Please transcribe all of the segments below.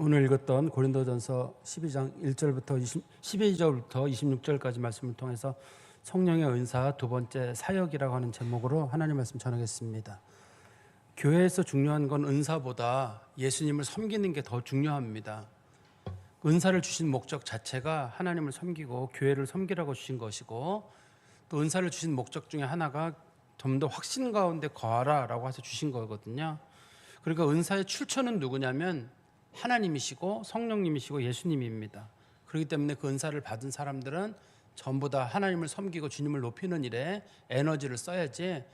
오늘 읽었던 고린도전서 12장 1절부터 20, 12절부터 26절까지 말씀을 통해서 성령의 은사 두 번째 사역이라고 하는 제목으로 하나님 말씀 전하겠습니다. 교회에서 중요한 건 은사보다 예수님을 섬기는 게 더 중요합니다. 은사를 주신 목적 자체가 하나님을 섬기고 교회를 섬기라고 주신 것이고 또 은사를 주신 목적 중에 하나가 좀 더 확신 가운데 거하라라고 해서 주신 거거든요. 그러니까 은사의 출처는 누구냐면 하나님이시고 성령님이시고 예수님입니다. 그렇기 때문에 그 은사를 받은 사람들은 전부 다 하나님을 섬기고 주님을 높이는 일에 에너지를 써야지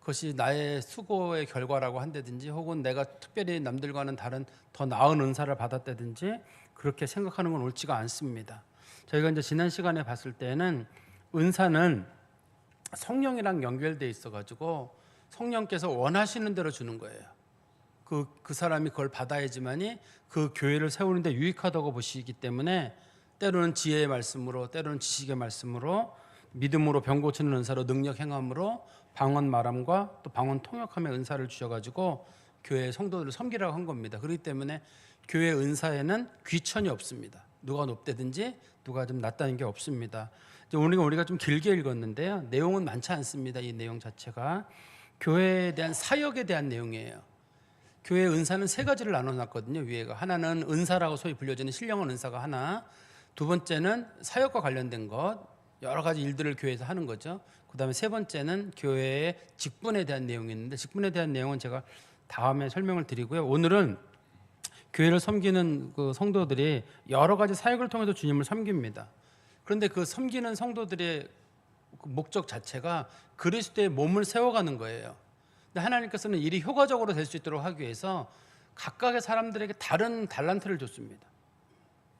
그것이 나의 수고의 결과라고 한다든지 혹은 내가 특별히 남들과는 다른 더 나은 은사를 받았다든지 그렇게 생각하는 건 옳지가 않습니다. 저희가 이제 지난 시간에 봤을 때는 은사는 성령이랑 연결돼 있어 가지고 성령께서 원하시는 대로 주는 거예요. 그, 그 사람이 그걸 받아야지만이 그 교회를 세우는데 유익하다고 보시기 때문에 때로는 지혜의 말씀으로 때로는 지식의 말씀으로 믿음으로 병 고치는 은사로 능력 행함으로 방언 말함과 또 방언 통역함의 은사를 주셔가지고 교회 성도들을 섬기라고 한 겁니다. 그렇기 때문에 교회 은사에는 귀천이 없습니다. 누가 높다든지 누가 좀 낮다는 게 없습니다. 우리가 우리가 좀 길게 읽었는데요. 내용은 많지 않습니다. 이 내용 자체가 교회에 대한 사역에 대한 내용이에요. 교회 은사는 세 가지를 나눠놨거든요. 위에가 하나는 은사라고 소위 불려지는 신령한 은사가 하나, 두 번째는 사역과 관련된 것 여러 가지 일들을 교회에서 하는 거죠. 그 다음에 세 번째는 교회의 직분에 대한 내용이 있는데 직분에 대한 내용은 제가 다음에 설명을 드리고요. 오늘은 교회를 섬기는 그 성도들이 여러 가지 사역을 통해서 주님을 섬깁니다. 그런데 그 섬기는 성도들의 그 목적 자체가 그리스도의 몸을 세워가는 거예요. 근데 하나님께서는 일이 효과적으로 될 수 있도록 하기 위해서 각각의 사람들에게 다른 달란트를 줬습니다.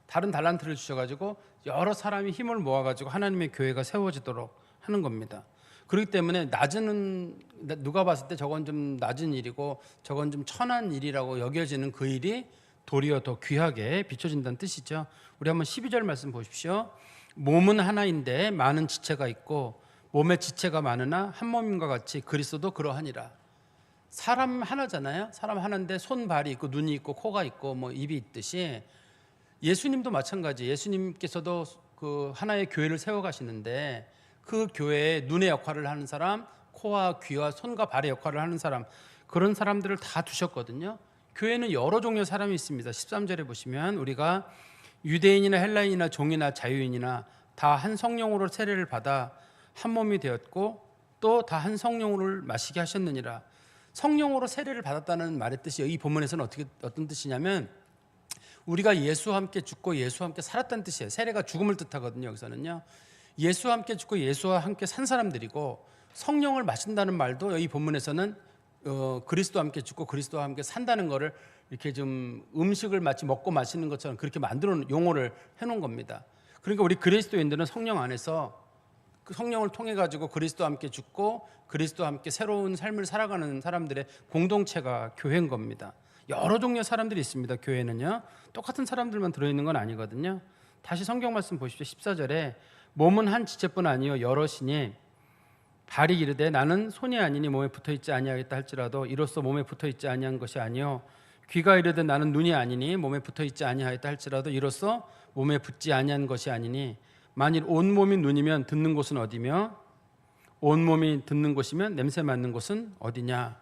다른 달란트를 주셔가지고 여러 사람이 힘을 모아가지고 하나님의 교회가 세워지도록 하는 겁니다. 그렇기 때문에 낮은 누가 봤을 때 저건 좀 낮은 일이고 저건 좀 천한 일이라고 여겨지는 그 일이 도리어 더 귀하게 비춰진다는 뜻이죠. 우리 한번 12절 말씀 보십시오. 몸은 하나인데 많은 지체가 있고 몸의 지체가 많으나 한 몸인과 같이 그리스도도 그러하니라. 사람 하나잖아요. 사람 하나인데 손, 발이 있고 눈이 있고 코가 있고 뭐 입이 있듯이 예수님도 마찬가지. 예수님께서도 그 하나의 교회를 세워 가시는데 그 교회에 눈의 역할을 하는 사람, 코와 귀와 손과 발의 역할을 하는 사람 그런 사람들을 다 두셨거든요. 교회는 여러 종류의 사람이 있습니다. 13절에 보시면 우리가 유대인이나 헬라인이나 종이나 자유인이나 다 한 성령으로 세례를 받아 한 몸이 되었고 또 다 한 성령을 마시게 하셨느니라. 성령으로 세례를 받았다는 말의 뜻이 이 본문에서는 어떻게 어떤 뜻이냐면 우리가 예수와 함께 죽고 예수와 함께 살았다는 뜻이에요. 세례가 죽음을 뜻하거든요. 여기서는요. 예수와 함께 죽고 예수와 함께 산 사람들이고 성령을 마신다는 말도 이 본문에서는 어, 그리스도와 함께 죽고 그리스도와 함께 산다는 거를 이렇게 좀 음식을 마치 먹고 마시는 것처럼 그렇게 만들어 놓은 용어를 해 놓은 겁니다. 그러니까 우리 그리스도인들은 성령 안에서 그 성령을 통해 가지고 그리스도와 함께 죽고 그리스도와 함께 새로운 삶을 살아가는 사람들의 공동체가 교회인 겁니다. 여러 종류의 사람들이 있습니다. 교회는요. 똑같은 사람들만 들어 있는 건 아니거든요. 다시 성경 말씀 보십시오. 14절에 몸은 한 지체뿐 아니요 여럿이니 발이 이르되 나는 손이 아니니 몸에 붙어 있지 아니하겠다 할지라도 이로써 몸에 붙어 있지 아니한 것이 아니요 귀가 이르되 나는 눈이 아니니 몸에 붙어 있지 아니하였다 할지라도 이로써 몸에 붙지 아니한 것이 아니니 만일 온 몸이 눈이면 듣는 곳은 어디며 온 몸이 듣는 곳이면 냄새 맡는 곳은 어디냐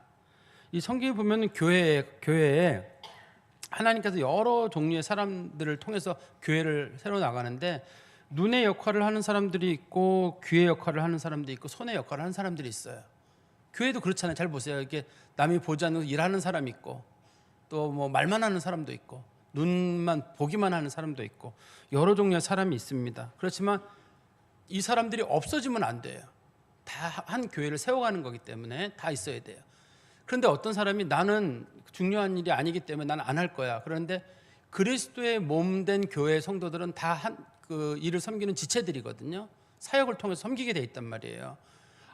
이 성경에 보면 교회 교회에 하나님께서 여러 종류의 사람들을 통해서 교회를 새로 나가는데 눈의 역할을 하는 사람들이 있고 귀의 역할을 하는 사람들이 있고 손의 역할을 하는 사람들이 있어요. 교회도 그렇잖아요. 잘 보세요. 이게 남이 보지 않는 일하는 사람이 있고 또 뭐 말만 하는 사람도 있고 눈만 보기만 하는 사람도 있고 여러 종류의 사람이 있습니다. 그렇지만 이 사람들이 없어지면 안 돼요. 다 한 교회를 세워가는 거기 때문에 다 있어야 돼요. 그런데 어떤 사람이 나는 중요한 일이 아니기 때문에 나는 안 할 거야. 그런데 그리스도의 몸된 교회 성도들은 다 한 그 일을 섬기는 지체들이거든요. 사역을 통해서 섬기게 돼 있단 말이에요.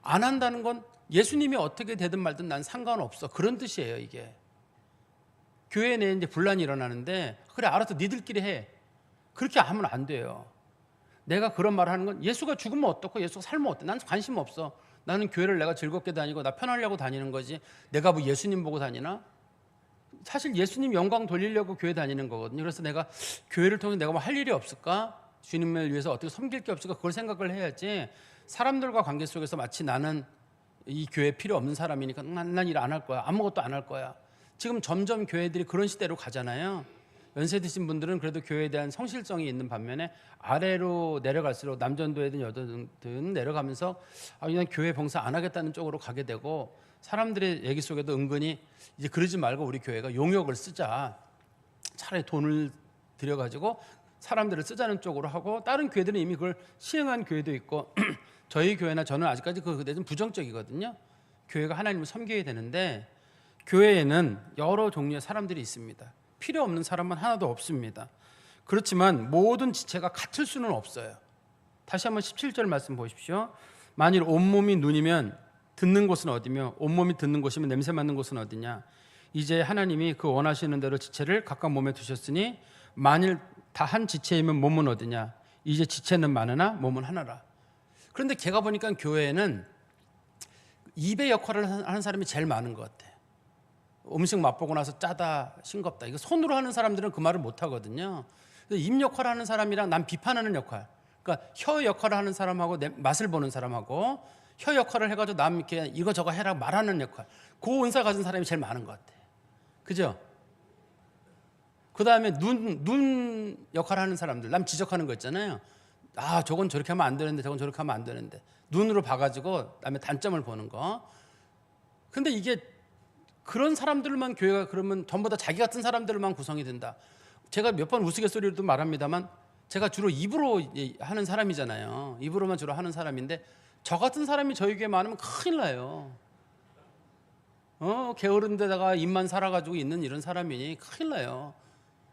안 한다는 건 예수님이 어떻게 되든 말든 난 상관없어. 그런 뜻이에요, 이게. 교회 내에 이제 분란이 일어나는데 그래 알아서 니들끼리 해. 그렇게 하면 안 돼요. 내가 그런 말을 하는 건 예수가 죽으면 어떻고 예수가 살면 어때? 난 관심 없어. 나는 교회를 내가 즐겁게 다니고 나 편하려고 다니는 거지. 내가 뭐 예수님 보고 다니나? 사실 예수님 영광 돌리려고 교회 다니는 거거든요. 그래서 내가 교회를 통해 내가 뭐 할 일이 없을까? 주님을 위해서 어떻게 섬길 게 없을까? 그걸 생각을 해야지. 사람들과 관계 속에서 마치 나는 이 교회 필요 없는 사람이니까 난 일 안 할 거야. 아무것도 안 할 거야. 지금 점점 교회들이 그런 시대로 가잖아요. 연세 드신 분들은 그래도 교회에 대한 성실성이 있는 반면에 아래로 내려갈수록 남전도에든 여든 내려가면서 아 그냥 교회 봉사 안 하겠다는 쪽으로 가게 되고 사람들의 얘기 속에도 은근히 이제 그러지 말고 우리 교회가 용역을 쓰자 차라리 돈을 들여가지고 사람들을 쓰자는 쪽으로 하고 다른 교회들은 이미 그걸 시행한 교회도 있고 저희 교회나 저는 아직까지 그 그대는 부정적이거든요. 교회가 하나님을 섬겨야 되는데 교회에는 여러 종류의 사람들이 있습니다. 필요 없는 사람은 하나도 없습니다. 그렇지만 모든 지체가 같을 수는 없어요. 다시 한번 17절 말씀 보십시오. 만일 온몸이 눈이면 듣는 곳은 어디며 온몸이 듣는 곳이면 냄새 맡는 곳은 어디냐. 이제 하나님이 그 원하시는 대로 지체를 각각 몸에 두셨으니 만일 다 한 지체이면 몸은 어디냐. 이제 지체는 많으나 몸은 하나라. 그런데 걔가 보니까 교회에는 입의 역할을 하는 사람이 제일 많은 것 같아. 음식 맛보고 나서 짜다, 싱겁다. 이거 손으로 하는 사람들은 그 말을 못 하거든요. 입 역할을 하는 사람이랑 남 비판하는 역할. 그러니까 혀 역할을 하는 사람하고 내 맛을 보는 사람하고 혀 역할을 해가지고 남 이렇게 이거 저거 해라 말하는 역할. 그 은사 가진 사람이 제일 많은 것 같아. 그죠? 그 다음에 눈, 눈 역할을 하는 사람들, 남 지적하는 거 있잖아요. 아, 저건 저렇게 하면 안 되는데, 저건 저렇게 하면 안 되는데. 눈으로 봐가지고, 남의 단점을 보는 거. 근데 이게 그런 사람들만 교회가 그러면 전부 다 자기 같은 사람들만 구성이 된다. 제가 몇 번 우스갯소리로도 말합니다만, 제가 주로 입으로 하는 사람이잖아요. 입으로만 주로 하는 사람인데, 저 같은 사람이 저희 교회 많으면 큰일 나요. 어, 게으른 데다가 입만 살아가지고 있는 이런 사람이니 큰일 나요.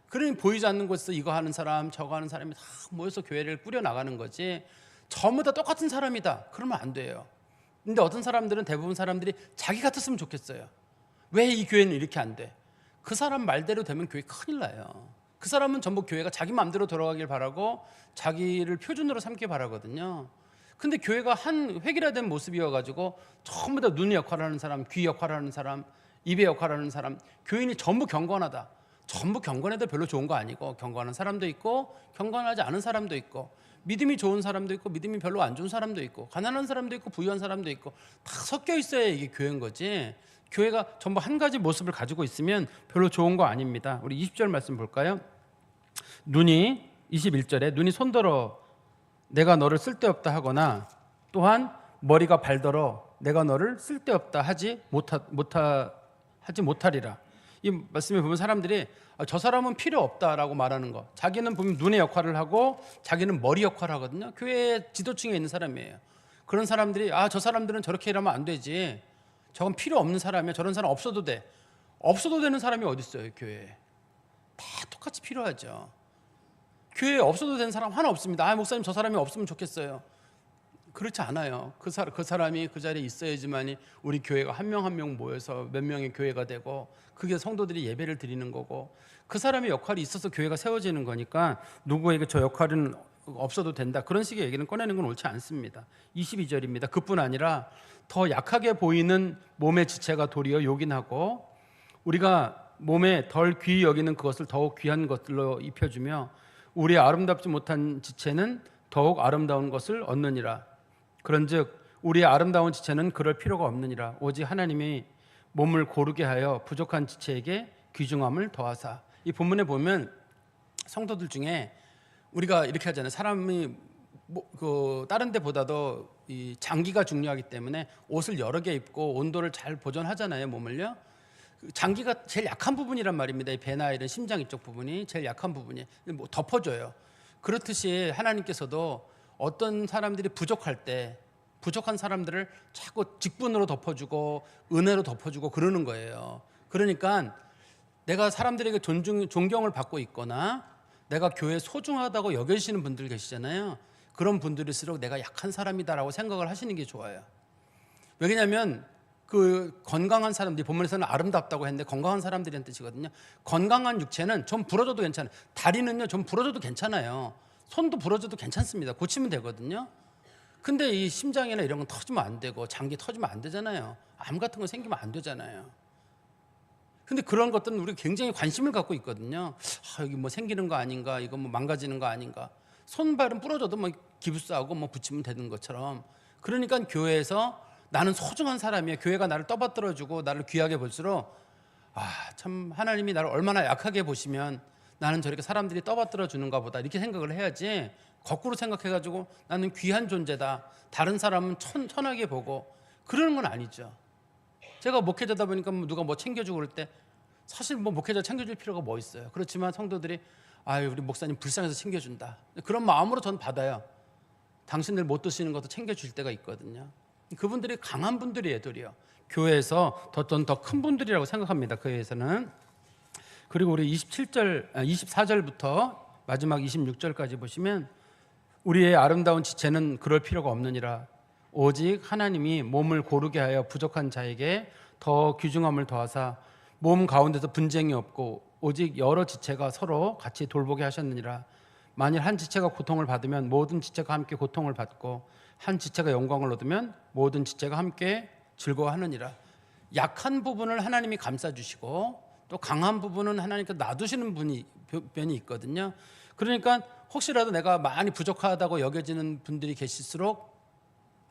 그러니 보이지 않는 곳에서 이거 하는 사람, 저거 하는 사람이 다 모여서 교회를 꾸려 나가는 거지. 전부 다 똑같은 사람이다. 그러면 안 돼요. 근데 어떤 사람들은 대부분 사람들이 자기 같았으면 좋겠어요. 왜 이 교회는 이렇게 안 돼? 그 사람 말대로 되면 교회 큰일 나요. 그 사람은 전부 교회가 자기 마음대로 돌아가길 바라고 자기를 표준으로 삼길 바라거든요. 근데 교회가 한 획일화된 모습이어 가지고 전부 다눈 역할을 하는 사람, 귀 역할을 하는 사람, 입의 역할을 하는 사람, 교인이 전부 경건하다. 전부 경건해도 별로 좋은 거 아니고 경건한 사람도 있고 경건하지 않은 사람도 있고 믿음이 좋은 사람도 있고 믿음이 별로 안 좋은 사람도 있고 가난한 사람도 있고 부유한 사람도 있고 다 섞여 있어야 이게 교회인 거지. 교회가 전부 한 가지 모습을 가지고 있으면 별로 좋은 거 아닙니다. 우리 20절 말씀 볼까요? 눈이 21절에 눈이 손들어 내가 너를 쓸데없다 하거나 또한 머리가 발더러 내가 너를 쓸데없다 하지 못하, 못하 하지 못하리라. 이 말씀에 보면 사람들이 아, 저 사람은 필요 없다라고 말하는 거. 자기는 보면 눈의 역할을 하고 자기는 머리 역할을 하거든요. 교회 지도층에 있는 사람이에요. 그런 사람들이 아 저 사람들은 저렇게 일하면 안 되지. 저건 필요 없는 사람이야. 저런 사람 없어도 돼. 없어도 되는 사람이 어디 있어요, 교회에. 다 똑같이 필요하죠. 교회에 없어도 되는 사람 하나 없습니다. 아, 목사님 저 사람이 없으면 좋겠어요. 그렇지 않아요. 그, 사, 그 사람이 그 자리에 있어야지만이 우리 교회가 한 명 한 명 모여서 몇 명의 교회가 되고 그게 성도들이 예배를 드리는 거고 그 사람의 역할이 있어서 교회가 세워지는 거니까 누구에게 저 역할은 없어도 된다. 그런 식의 얘기는 꺼내는 건 옳지 않습니다. 22절입니다. 그뿐 아니라 더 약하게 보이는 몸의 지체가 도리어 요긴하고 우리가 몸에 덜 귀히 여기는 그것을 더욱 귀한 것들로 입혀주며 우리의 아름답지 못한 지체는 더욱 아름다운 것을 얻느니라. 그런즉 우리의 아름다운 지체는 그럴 필요가 없느니라. 오직 하나님이 몸을 고르게 하여 부족한 지체에게 귀중함을 더하사. 이 본문에 보면 성도들 중에 우리가 이렇게 하잖아요. 사람이 뭐, 그 다른 데보다도 이 장기가 중요하기 때문에 옷을 여러 개 입고 온도를 잘 보존하잖아요, 몸을요. 그 장기가 제일 약한 부분이란 말입니다. 이 배나 이런 심장 이쪽 부분이 제일 약한 부분이 뭐 덮어줘요. 그렇듯이 하나님께서도 어떤 사람들이 부족할 때 부족한 사람들을 자꾸 직분으로 덮어주고 은혜로 덮어주고 그러는 거예요. 그러니까 내가 사람들에게 존중, 존경을 받고 있거나 내가 교회 소중하다고 여겨지시는 분들 계시잖아요. 그런 분들일수록 내가 약한 사람이다라고 생각을 하시는 게 좋아요. 왜냐하면 그 건강한 사람들이 본문에서는 아름답다고 했는데 건강한 사람들이란 뜻이거든요. 건강한 육체는 좀 부러져도 괜찮아요. 다리는요 좀 부러져도 괜찮아요. 손도 부러져도 괜찮습니다. 고치면 되거든요. 근데 이 심장이나 이런 건 터지면 안 되고 장기 터지면 안 되잖아요. 암 같은 거 생기면 안 되잖아요. 근데 그런 것들은 우리가 굉장히 관심을 갖고 있거든요. 아, 여기 뭐 생기는 거 아닌가, 이거 뭐 망가지는 거 아닌가. 손발은 부러져도 뭐 기부스하고 뭐 붙이면 되는 것처럼. 그러니까 교회에서 나는 소중한 사람이야. 교회가 나를 떠받들어 주고 나를 귀하게 볼수록 아, 참 하나님이 나를 얼마나 약하게 보시면 나는 저렇게 사람들이 떠받들어 주는가 보다 이렇게 생각을 해야지 거꾸로 생각해 가지고 나는 귀한 존재다. 다른 사람은 천, 천하게 보고 그러는 건 아니죠. 제가 목회자다 보니까 뭐 누가 뭐 챙겨주고 그럴 때 사실 뭐 목회자 챙겨줄 필요가 뭐 있어요. 그렇지만 성도들이 아유 우리 목사님 불쌍해서 챙겨준다. 그런 마음으로 전 받아요. 당신들 못 드시는 것도 챙겨줄 때가 있거든요. 그분들이 강한 분들이에요, 도리어. 교회에서 더더큰 분들이라고 생각합니다. 그 교회에서는. 그리고 우리 27절, 24절부터 마지막 26절까지 보시면 우리의 아름다운 지체는 그럴 필요가 없느니라. 오직 하나님이 몸을 고르게 하여 부족한 자에게 더 귀중함을 더하사 몸 가운데서 분쟁이 없고 오직 여러 지체가 서로 같이 돌보게 하셨느니라. 만일 한 지체가 고통을 받으면 모든 지체가 함께 고통을 받고 한 지체가 영광을 얻으면 모든 지체가 함께 즐거워하느니라. 약한 부분을 하나님이 감싸 주시고 또 강한 부분은 하나님께서 놔두시는 분이 면이 있거든요. 그러니까 혹시라도 내가 많이 부족하다고 여겨지는 분들이 계실수록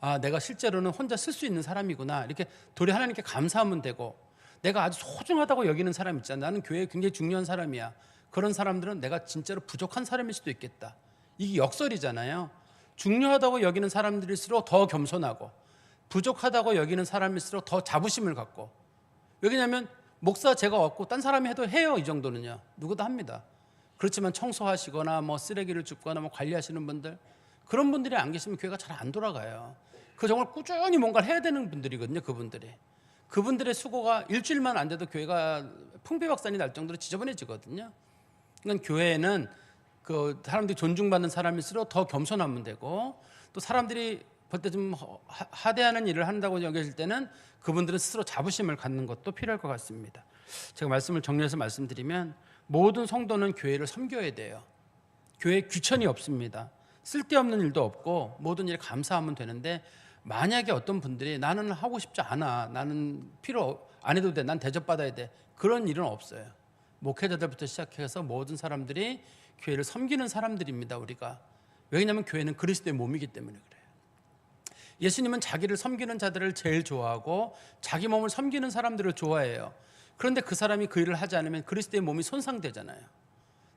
아, 내가 실제로는 혼자 쓸 수 있는 사람이구나. 이렇게 도리 하나님께 감사하면 되고 내가 아주 소중하다고 여기는 사람 있잖아. 나는 교회에 굉장히 중요한 사람이야. 그런 사람들은 내가 진짜로 부족한 사람일 수도 있겠다. 이게 역설이잖아요. 중요하다고 여기는 사람들일수록 더 겸손하고 부족하다고 여기는 사람일수록 더 자부심을 갖고 왜냐하면 목사 제가 없고 딴 사람이 해도 해요 이 정도는요 누구도 합니다 그렇지만 청소하시거나 뭐 쓰레기를 줍거나 뭐 관리하시는 분들 그런 분들이 안 계시면 교회가 잘 안 돌아가요 그 정말 꾸준히 뭔가를 해야 되는 분들이거든요 그분들이 그분들의 수고가 일주일만 안 돼도 교회가 풍비박산이 날 정도로 지저분해지거든요 그러니까 교회에는 그 사람들이 존중받는 사람일수록 더 겸손하면 되고 또 사람들이 볼 때 좀 하대하는 일을 한다고 여겨질 때는 그분들은 스스로 자부심을 갖는 것도 필요할 것 같습니다. 제가 말씀을 정리해서 말씀드리면 모든 성도는 교회를 섬겨야 돼요. 교회 귀천이 없습니다. 쓸데없는 일도 없고 모든 일에 감사하면 되는데 만약에 어떤 분들이 나는 하고 싶지 않아. 나는 필요 안 해도 돼. 난 대접받아야 돼. 그런 일은 없어요. 목회자들부터 시작해서 모든 사람들이 교회를 섬기는 사람들입니다. 우리가 왜냐하면 교회는 그리스도의 몸이기 때문에 그래요. 예수님은 자기를 섬기는 자들을 제일 좋아하고 자기 몸을 섬기는 사람들을 좋아해요. 그런데 그 사람이 그 일을 하지 않으면 그리스도의 몸이 손상되잖아요.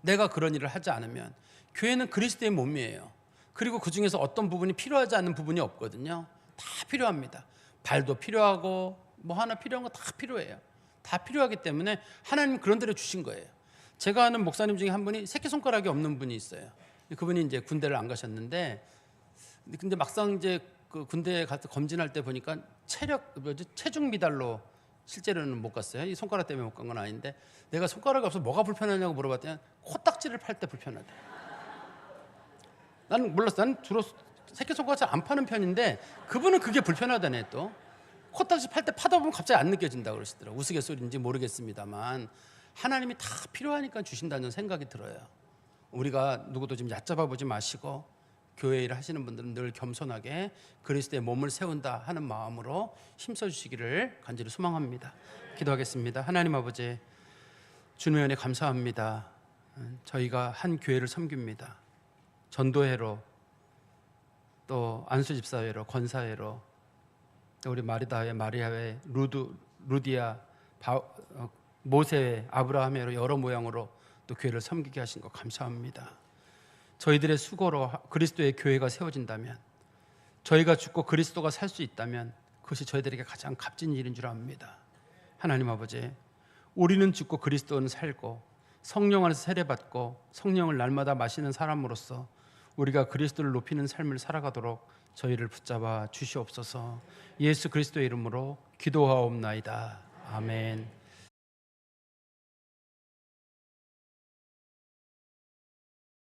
내가 그런 일을 하지 않으면 교회는 그리스도의 몸이에요. 그리고 그 중에서 어떤 부분이 필요하지 않은 부분이 없거든요. 다 필요합니다. 발도 필요하고 뭐 하나 필요한 거 다 필요해요. 다 필요하기 때문에 하나님 그런 대로 주신 거예요. 제가 아는 목사님 중에 한 분이 새끼 손가락이 없는 분이 있어요. 그분이 이제 군대를 안 가셨는데 근데 막상 이제 그 군대에 가서 검진할 때 보니까 체력 뭐지 체중 미달로 실제로는 못 갔어요. 이 손가락 때문에 못 간 건 아닌데 내가 손가락이 없어 뭐가 불편하냐고 물어봤더니 코딱지를 팔 때 불편하대. 나는 몰랐어. 난 주로 새끼 손가락 잘안 파는 편인데 그분은 그게 불편하다네 또. 코딱지 팔 때 파다 보면 갑자기 안 느껴진다 그러시더라고. 우스갯소리인지 모르겠습니다만 하나님이 다 필요하니까 주신다는 생각이 들어요. 우리가 누구도 좀 얕잡아 보지 마시고 교회 일 하시는 분들은 늘 겸손하게 그리스도의 몸을 세운다 하는 마음으로 힘써 주시기를 간절히 소망합니다. 기도하겠습니다. 하나님 아버지 주님의 은혜 감사합니다. 저희가 한 교회를 섬깁니다. 전도회로 또 안수 집사회로 권사회로 또 우리 마리다회 마리아회 루드 루디아 바, 어, 모세회 아브라함회로 여러 모양으로 또 교회를 섬기게 하신 것 감사합니다. 저희들의 수고로 그리스도의 교회가 세워진다면 저희가 죽고 그리스도가 살 수 있다면 그것이 저희들에게 가장 값진 일인 줄 압니다. 하나님 아버지, 우리는 죽고 그리스도는 살고 성령 안에서 세례받고 성령을 날마다 마시는 사람으로서 우리가 그리스도를 높이는 삶을 살아가도록 저희를 붙잡아 주시옵소서. 예수 그리스도의 이름으로 기도하옵나이다. 아멘.